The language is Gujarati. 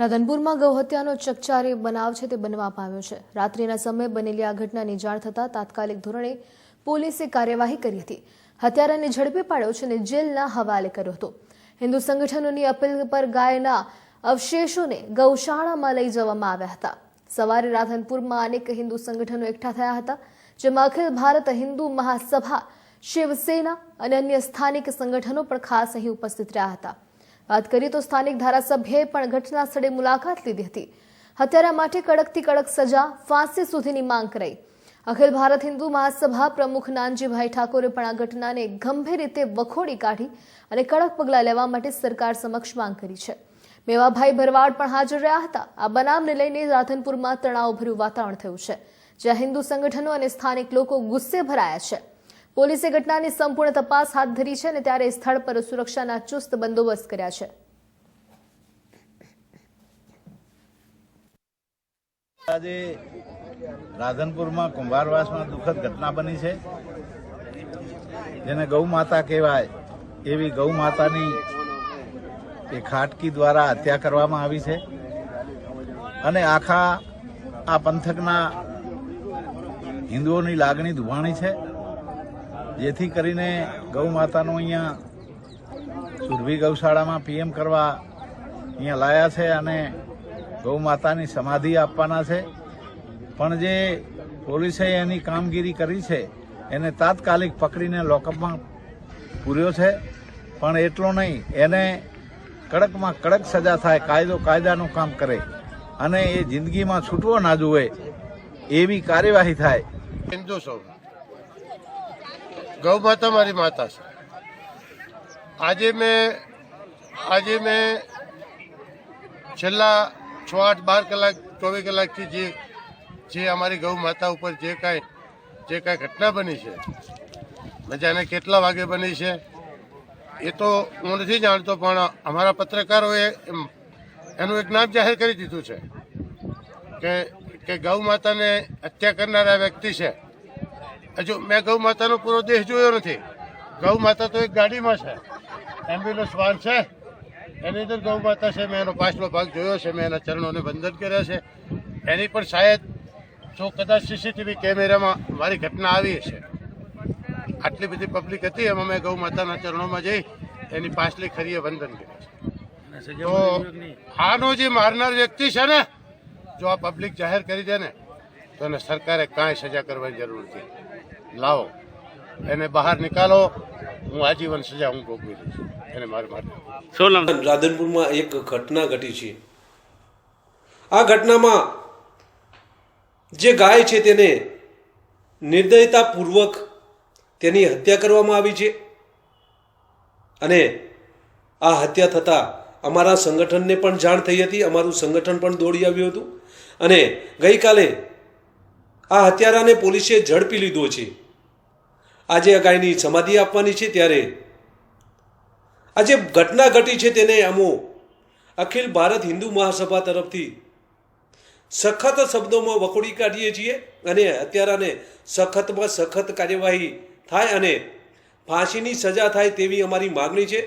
રાધનપુરમાં ગૌહત્યાનો ચકચારી બનાવ છે તે બનવા પામ્યો છે. રાત્રિના સમયે બનેલી આ ઘટનાની જાણ થતાં તાત્કાલિક ધોરણે પોલીસે કાર્યવાહી કરી હતી. હત્યારાને ઝડપી પાડ્યો છે અને જેલના હવાલે કર્યો હતો. હિન્દુ સંગઠનોની અપીલ પર ગાયના અવશેષોને ગૌશાળામાં લઈ જવામાં આવ્યા હતા. સવારે રાધનપુરમાં અનેક હિન્દુ સંગઠનો એકઠા થયા હતા, જેમાં અખિલ ભારત હિન્દુ મહાસભા, શિવસેના અને અન્ય સ્થાનિક સંગઠનો પણ ખાસ અહીં ઉપસ્થિત રહ્યા હતા. વાત કરીએ તો સ્થાનિક ધારાસભ્યએ પણ ઘટના સ્થળે મુલાકાત લીધી હતી. હત્યારા માટે કડકથી કડક સજા ફાંસી સુધીની માંગ કરાઈ અખિલ ભારત હિન્દુ મહાસભા પ્રમુખ નાનજીભાઈ ઠાકોરે પણ આ ઘટનાને ગંભીર રીતે વખોડી કાઢી અને કડક પગલાં લેવા માટે સરકાર સમક્ષ માંગ કરી છે. મેવાભાઈ ભરવાડ પણ હાજર રહ્યા હતા. આ બનાવને લઈને રાધનપુરમાં તણાવભર્યું વાતાવરણ થયું છે, જ્યાં હિન્દુ સંગઠનો અને સ્થાનિક લોકો ગુસ્સે ભરાયા છે. પોલીસે ઘટનાની સંપૂર્ણ તપાસ હાથ ધરી છે અને ત્યારે સ્થળ પર સુરક્ષાના ચુસ્ત બંદોબસ્ત કર્યા છે. આજે રાધનપુરમાં કુંભારવાસમાં દુઃખદ ઘટના બની છે. જેને ગૌ માતા કહેવાય, એવી ગૌ માતાની એ ખાટકી દ્વારા હત્યા કરવામાં આવી છે. અને આખા આ પંથકના હિન્દુઓની લાગણી દુભાણી છે. જેથી કરીને ગૌ માતાનું અહીંયા સુરભી ગૌશાળામાં પીએમ કરવા અહીંયા લાયા છે અને ગૌ માતાની સમાધિ આપવાના છે. પણ જે પોલીસે એની કામગીરી કરી છે, એને તાત્કાલિક પકડીને લોકઅપમાં પૂર્યો છે. પણ એટલો નહીં, એને કડકમાં કડક સજા થાય, કાયદો કાયદાનું કામ કરે અને એ જિંદગીમાં છૂટવો ના જુએ એવી કાર્યવાહી થાય. સૌ. ગૌ માતા મારી માતા છે. આજે મેં આજે મેં છેલ્લા છ આઠ બાર કલાક, ચોવીસ કલાકથી જે જે અમારી ગૌ માતા ઉપર જે કાંઈ જે કાંઈ ઘટના બની છે, મજાને કેટલા વાગે બની છે, એ તો હું નથી જાણતો, પણ અમારા પત્રકારોએ એનું એક નામ જાહેર કરી દીધું છે કે કે ગૌ માતાને હત્યા કરનારા વ્યક્તિ છે. હજુ મેં ગૌ માતાનો પૂરો દેશ જોયો નથી. ગૌ માતા તો એક ગાડીમાં છે. એમ્બ્યુલન્સ વાન છે. એની અંદર ગૌ માતા છે. મેં એનો પાછલો ભાગ જોયો છે. મેં એના ચરણોને વંદન કર્યા છે. એની પણ શાયદ જો કદાચ સીસીટીવી કેમેરામાં મારી ઘટના આવી છે આટલી બધી પબ્લિક હતી. એમાં મેં ગૌ માતાના ચરણોમાં જઈ એની પાછલી ખરીએ વંદન કર્યા છે. તો આનો જે મારનાર વ્યક્તિ છે ને જો આ પબ્લિક જાહેર કરી દે ને તો એને સરકારે કાંઈ સજા કરવાની જરૂર નથી. લાવો. એને બહાર નિકાલો હું આજીવન સજા હું ભોગવી લઈશ. એને મારે માટે રાધનપુરમાં એક ઘટના ઘટી છે. આ ઘટનામાં જે ગાય છે તેને નિર્દયતાપૂર્વક તેની હત્યા કરવામાં આવી છે અને આ હત્યા થતાં અમારા સંગઠનને પણ જાણ થઈ હતી અમારું સંગઠન પણ દોડી આવ્યું હતું અને ગઈકાલે આ હત્યારાને પોલીસે ઝડપી લીધો છે. આજે આ ગાયની સમાધિ આપવાની છે ત્યારે આ જે ઘટના ઘટી છે તેને અમો અખિલ ભારત હિન્દુ મહાસભા તરફથી સખત શબ્દોમાં વખોડી કાઢીએ છીએ અને અત્યારે સખતમાં સખત કાર્યવાહી થાય અને ફાંસીની સજા થાય તેવી અમારી માગણી છે.